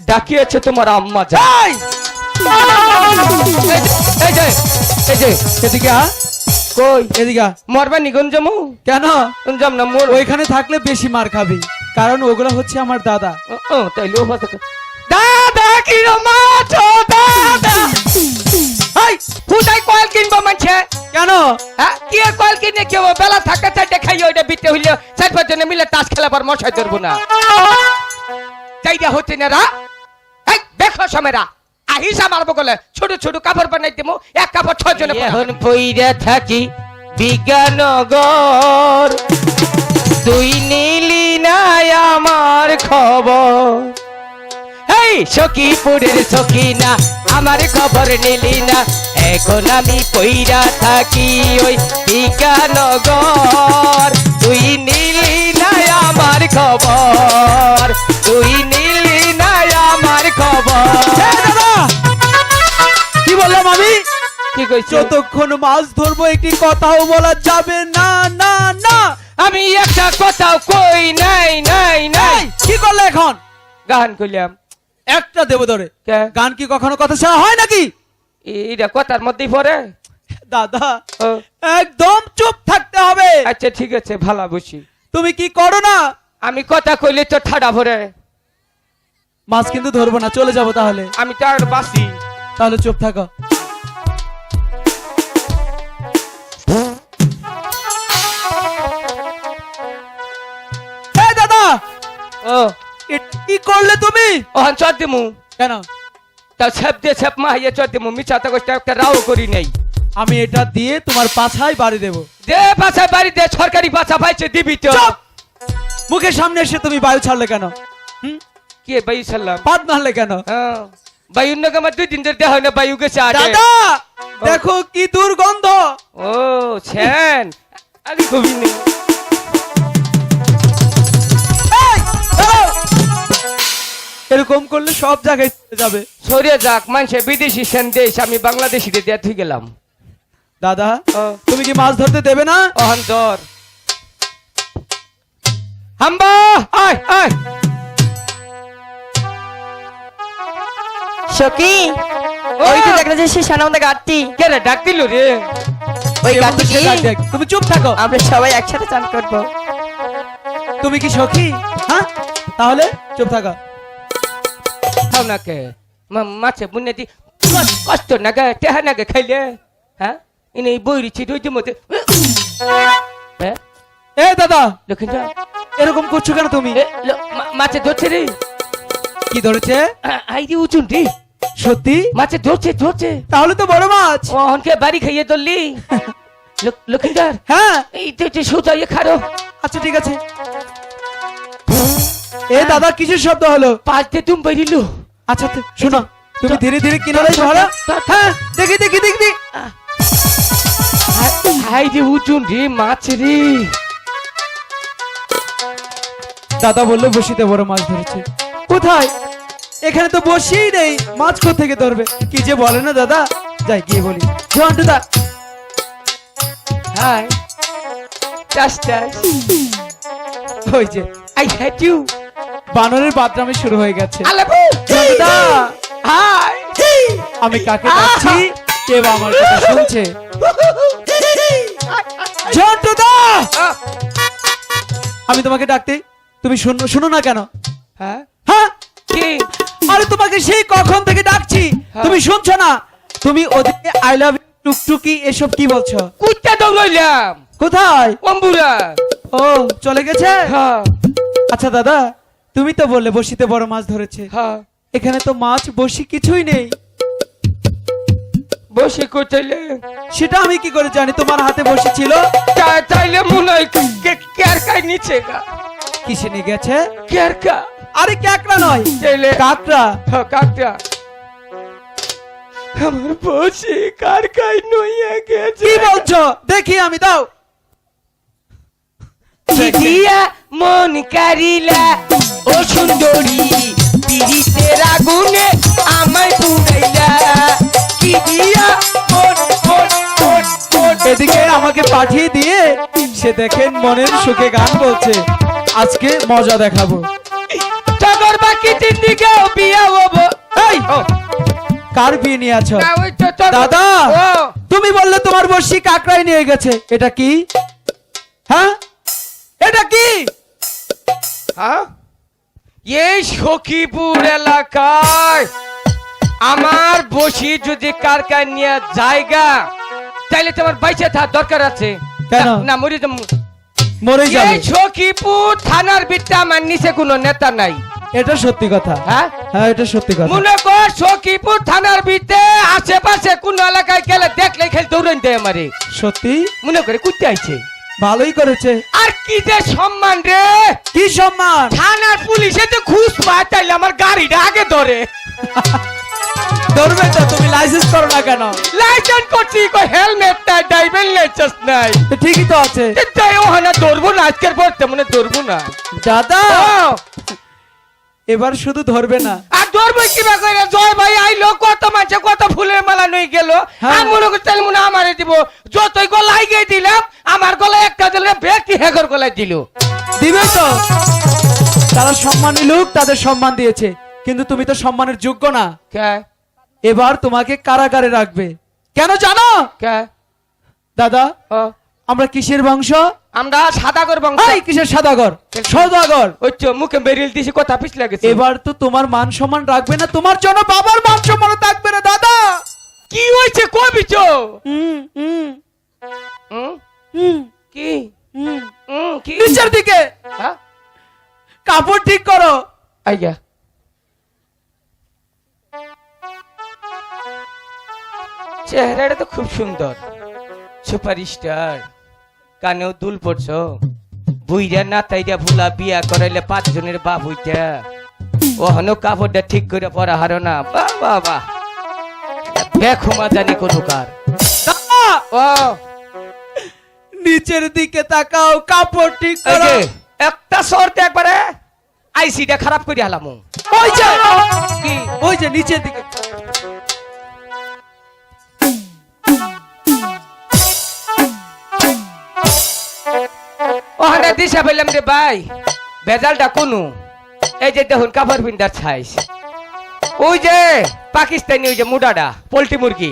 ডাকিয়েছে তোমার আম্মা যা। এই! যে এই যে এদিকে আ। কই? এদিকে। মরবা কেন? গঞ্জম না মোর ওইখানে থাকলে বেশি মার খাবি কারণ ওগুলো হচ্ছে আমার দাদা। ও, তাইলে ও দাদা কি রমাছ দাদা? হাই ফুটাই কয়েল কিনবো মানছে কেন? হ্যাঁ কি কিনে কেউ বেলা থাকা চাই দেখাই ওইটা বিতে হইলে চার পাঁচ জনে মিলে তাস খেলাবার মশাই ধরবো না। চাইটা হচ্ছে না রা এই, দেখো সমেরা, আহিসা মারবো গলে ছোট ছোট কাপড় বানাই দেবো এক কাপড় ছয় জনে এখন পইরা থাকি বিজ্ঞানগর। তুই নিলি না আমার খবর। এই, সখীপুরের সখীনা, আমার খবর নিলি না। এখন আমি পইরা থাকি ওই বিজ্ঞানগর। তুই নিলি আমার খবর। তুই নিলি না আমার খবর। কি বললাম আমি? কি কইছো? যতক্ষণ মাছ ধরবো একটি কথাও বলা যাবে না না না। আমি একটা কথাও কই নাই নাই নাই। কি করলে এখন? গান কইলাম। একটা দেব ধরে। কে? গান কি কখনো কথা ছাড়া হয় নাকি? এইটা কথার মধ্যেই পড়ে। দাদা ও, একদম চুপ থাকতে হবে। আচ্ছা ঠিক আছে ভালো বুঝি। তুমি কি করো না? আমি কথা কইলে তো ঠাডা ভরে। মাছ কিন্তু ধরবো না চলে যাব তাহলে। আমি তো আর বাসি তাহলে চুপ থাকো। দাদা! ও। কি করলে তুমি? ওহান চর দিমু। কেন? তা ছেপ দিয়ে ছেপ মা হাইয়া চর দিমু। মিছা তো কষ্ট একটা রাও করি নাই। আমি এটা দিয়ে তোমার পাছায় বাড়ি দেব। দে বাসা বাড়ি দে সরকারি বাসা পাইছে দিবি তো। চুপ! মুখের সামনে এসে তুমি বায়ু ছাড়লে কেন? হুম? কি বায়ু সাল্লাম পাত মারলে কেন? বায়ু নাকি আমার দুই দিন ধরে হয় না বায়ু গেছে দাদা দেখো কি দুর্গন্ধ। ও ছেন। এরকম করলে সব জায়গায় যাবে। সরে যাক মানুষে বিদেশি সেন দেশ আমি বাংলাদেশিতে দিয়ে গেলাম। দাদা তুমি কি মাছ ধরতে দেবে না? অহন ধর। হাম্বা আয় আয়। সখী ওই তো দেখা যাচ্ছে সানা আমাদের গাড়টি কে রে ডাক দিল রে। ওই সে ডাক দেয়। তুমি চুপ থাকো। আমরা সবাই একসাথে চান করব। তুমি কি সখী? হ্যাঁ? তাহলে চুপ থাকো। খাও না কে? মাছে বুনে দি। কষ্ট- না গে টেহা না গে খাইলে। হ্যাঁ? ইনে বইরি ছি দুই মতে হ্যাঁ? এ দাদা লক্ষিণ যা এরকম করছ কেন তুমি? মাছে ধরছে রে। কি ধরেছে? আ- আই দি উচুন সত্যি? মাছে ধরছে ধরছে। তাহলে তো বড় মাছ। অহনকে বাড়ি খাইয়ে ধরলি। হ্যাঁ। এই তো যে সোজা ইয়ে খারো আচ্ছা ঠিক আছে। এ দাদা কিসের শব্দ হলো? পাঁচ দিয়ে তুমি বেরিলো আচ্ছা তো, শোনো তুমি ধীরে ধীরে কিনারে ধরো। হ্যাঁ দেখি দেখি দেখি। দেখি। হাই রে উচুন রে মাছ রে। দাদা বলল বসিতে বড় মাছ ধরেছে। কোথায়? এখানে তো বসেই নেই মাছ থেকে ধরবে? কি যে বলে না দাদা? যাই গিয়ে বলি। ঝন্টুদা হাই চাস চাস। ওই যে আই হ্যাট ইউ। বানরের বাদরামে শুরু হয়ে গেছে। ঝন্টুদা হাই! আমি কাকে ডাকছি? কে বা আমার কথা শুনছে? ঝন্টুদা আমি তোমাকে ডাকতে তুমি শুনো শুনো না কেন? হ্যাঁ? হ্যাঁ? কি? আরে তোমাকে সেই কখন থেকে ডাকছি? হ্যাঁ। তুমি শুনছো না? তুমি ওদিকে আই লাভ টুকটুকি এসব কি বলছো? কুত্তা দৌড়াইলাম। কোথায়? অম্বুরা ও চলে গেছে? হ্যাঁ। আচ্ছা দাদা তুমি তো বললে বসিতে বড় মাছ ধরেছে। হ্যাঁ। এখানে তো মাছ বসি কিছুই নেই। বসে কোথাইলে সেটা আমি কি করে জানি? তোমার হাতে বসি ছিল? তাইলে মনে হয় নিচে গা? কিসে নিয়ে গেছে? কেয়ার কা আরে ক্যাকড়া নয় তাইলে কাকড়া। হ্যাঁ কাকটা আমার বসে কার কাই নইয়া গেছে। কি বলছো? দেখি আমি দাও। দিয়া মন কারিলা ও সুন্দরী পিরিতের আগুনে আমায় পুরাইলা কি দিয়া মন মন মন। এদিকে আমাকে পাঠিয়ে দিয়ে সে দেখেন মনের সুখে গান বলছে। আজকে মজা দেখাবো। টগর বাকি তিন দিকে বিয়ে হব। এই কার বিয়ে নিয়ে আছো? দাদা তুমি বললে তোমার বর্ষি কাকড়াই নিয়ে গেছে। এটা কি? হ্যাঁ? এটা কি? হ্যাঁ? এই সখীপুর এলাকায় আমার বসি যদি কারকার নিয়ে জায়গা তাইলে তোমার বাইচে থাকার দরকার আছে। কেন? না, মরি মরে যাবে। এই সখীপুর থানার ভিতরে আমার নিচে কোনো নেতা নাই। এটা সত্যি কথা। হ্যাঁ? হ্যাঁ এটা সত্যি কথা। মনে কর সখীপুর থানার ভিতরে আশেপাশে কোন এলাকায় গেলে দেখলে খেলে দৌড়ান দেয় আমারে। সত্যি? মনে করে কুত্তে আইছে। ভালোই করেছে। আর কি যে সম্মান রে। কি সম্মান? থানার পুলিশে তো ঘুষ পায় তাইলে আমার গাড়িটা আগে ধরে। ধরবে তো তুমি লাইসেন্স করো না কেন? লাইসেন্স করছি কই হেলমেট নাই ড্রাইভিং লাইসেন্স নাই। তো ঠিকই তো আছে। তাই ওখানে ধরবো না আজকের পর তেমন ধরবো না। দাদা! এবার শুধু ধরবে না। আর ধরবো কিবা করে? জয় ভাই আইলো কত মাঝে কত ফুলের মালা নই গেল। হ্যাঁ। আমি মনে মনে আমারে দিব। যতই গলাই গিয়ে দিলাম আমার গলায় একটা দিলে ব্যক্তি হেগর গলায় দিল। দিবে তো। তারা সম্মান নিলুক তাদের সম্মান দিয়েছে। কিন্তু তুমি তো সম্মানের যোগ্য না। কে? এবার তোমাকে কারাগারে রাখবে। কেন জানো? দাদা আমরা কিসের বংশ? আমরা সাদা কর বংশ কিসের সাদাগর? সদাগর। ওই মুখে বেরিয়ে দিছি কথা পিছ লাগেছে এবার তো তোমার মান সম্মান রাখবে না তোমার জন্য বাবার মান সম্মান থাকবে না দাদা। কি হয়েছে? কবি চো হুম, হুম, হুম? হুম, কি? দিকে। হ্যাঁ? কাপড় ঠিক করো। আইয়া চেহারাটা তো খুব সুন্দর। সুপার স্টার কানেও দুল পড়ছ। বুইরা না তাইরা ভুলা বিয়া করাইলে পাঁচ জনের বাপ হইতা। ওহনো কাপড়টা ঠিক করে পরা হারো না। বাহ বাহ বাহ বেখুমা জানি কোনো কার। ও! নিচের দিকে তাকাও কাপড় ঠিক করো। একটা শর্তে একবারে। আইসিটা খারাপ করে হালাম। ওই যে! ওই যে নিচের দিকে। ওখানে দিশা পেলাম রে ভাই, ভেজালটা কোনো? এই যে দেখুন, কাপড় পিন্ডার ছাইস ওই যে পাকিস্তানি, ওই যে মুডাটা, পোল্ট্রি মুরগি।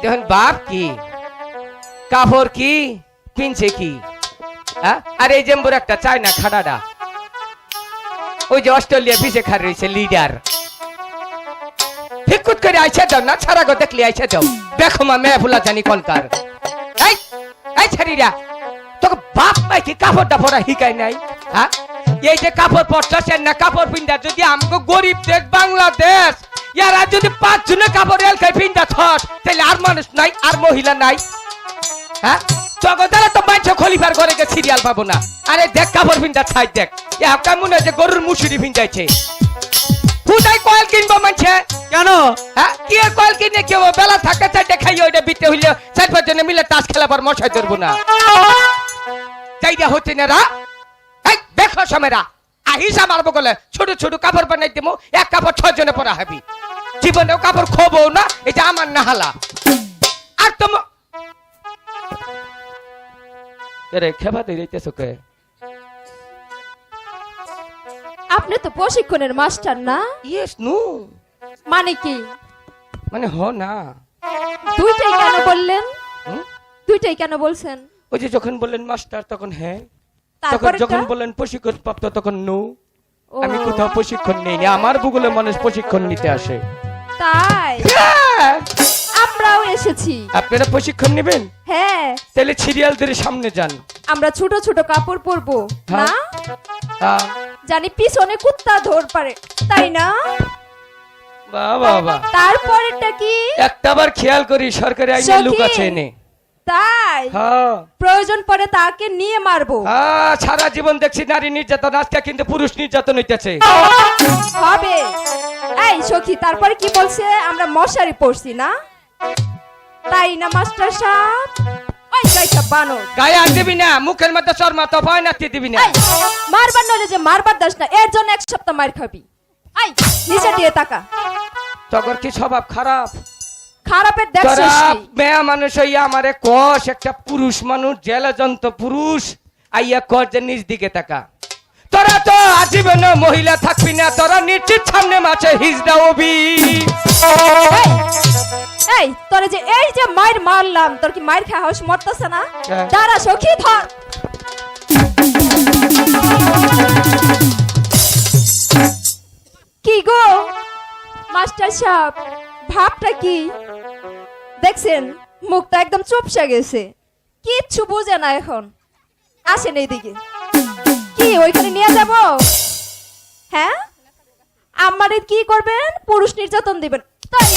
দেখুন, বাপ কি? কাপড় কি? পিনছে কি? হ্যাঁ? আর এই জেম্বুর একটা চায়না খাটাটা ওই যে অস্ট্রেলিয়া পিছে খার রয়েছে লিডার ফিকুত করে আইসা দাও না? ছাড়া গো, দেখলে আইসা দাও দেখো মা, মেয়ে ফুলা জানি কনকার। এই ছাড়িরা তোকে বাপ মাই কি কাপড়টা পরা হিকাই নাই হ্যাঁ? এই যে কাপড় পরছস না কাপড় পিন্দা যদি আমগো গরিব দেশ বাংলাদেশ ইয়ারা যদি পাঁচ জনে কাপড় এলকাই পিন্দা ছস তাহলে আর মানুষ নাই আর মহিলা নাই হ্যাঁ? জগদারা তো মাইছে খলিফার ঘরে গে সিরিয়াল পাবো না। আরে দেখ কাপড় পিন্দা ছাই দেখ। এ হাক্কা মনে যে গরুর মুসুরি পিন্দাইছে হুদাই কয়েল কিনবো মানছে কেন? হ্যাঁ? কি আর কয়েল কিনে কেউ বেলা থাকে চারটে খাইয়ে ওইটা বিতে হইলে চার পাঁচ জনে মিলে তাস খেলাবার মশাই ধরবো না। চাইটা হচ্ছে না রা এই দেখো সমেরা আহিস আমার বগলে ছোট ছোট কাপড় বানাই দেবো এক কাপড় ছয় জনে পরা হবি। জীবনেও কাপড় খোবো না এটা আমার নাহালা। আর তোম রে খেবা দিয়ে দিতেছো কে? আপনি তো প্রশিক্ষণের মাস্টার না? ইয়েস নু। মানে কি? মানে হ না। দুইটাই কেন বললেন? দুইটাই কেন বলছেন? ওই যে যখন বললেন মাস্টার তখন হ্যাঁ। তখন যখন বললেন প্রশিক্ষণ প্রাপ্ত তখন নো। আমি কোথাও প্রশিক্ষণ নেইনি। আমার ভূগোলে মানুষ প্রশিক্ষণ নিতে আসে। তাই? হ্যাঁ। আমরাও এসেছি। আপনারা প্রশিক্ষণ নেবেন? হ্যাঁ। তাহলে সিরিয়ালদের সামনে যান। আমরা ছোট ছোট কাপড় পরবো। হ্যাঁ। না? হ্যাঁ। জানি পিছনে কুত্তা ধর পারে। তাই না? বাহ বাহ তারপরেরটা কি? একটা বার খেয়াল করি সরকারি আইনে সখী। লোক আছে এনে। তাই প্রয়োজন পড়ে তাকে নিয়ে মারবো। সারা জীবন দেখছি নারী নির্যাতন আজকে কিন্তু পুরুষ নির্যাতন হইতেছে। হবে। এই সখী তারপরে কি বলছে? আমরা মশারি পড়ছি না? তাই না মাস্টার সাহেব? ওই গায়ে আর দিবি না মুখের মধ্যে শর্মা তো ভয় দিবি না? মারবার নলে যে মারবার দাস না এর জন্য এক সপ্তাহ মার খাবি। আই নিচে দিয়ে তাকা। কি স্বভাব খারাপ? খারাপের মেয়া মানুষ হইয়া আমারে কষ একটা পুরুষ মানুষ জেলাজন্ত পুরুষ আইয়া কর যে নিজ দিকে তাকা। তোরা তো আজীবন মহিলা থাকবি না তোরা নিশ্চিত সামনে মাছে হিজড়া এই, তোরে যে এই যে মায়ের মারলাম তোর কি মায়ের খাওয়া হাউস মরতেছে না? হ্যাঁ। দাঁড়া সখী ধর। কি গো মাস্টার সাহেব? ভাবটা কি? দেখছেন, মুখটা একদম চুপসে গেছে। কিচ্ছু বোঝে না এখন। আসেন এইদিকে। কি, ওইখানে নিয়ে যাব? হ্যাঁ? আমার কি করবেন? পুরুষ নির্যাতন দিবেন। তাই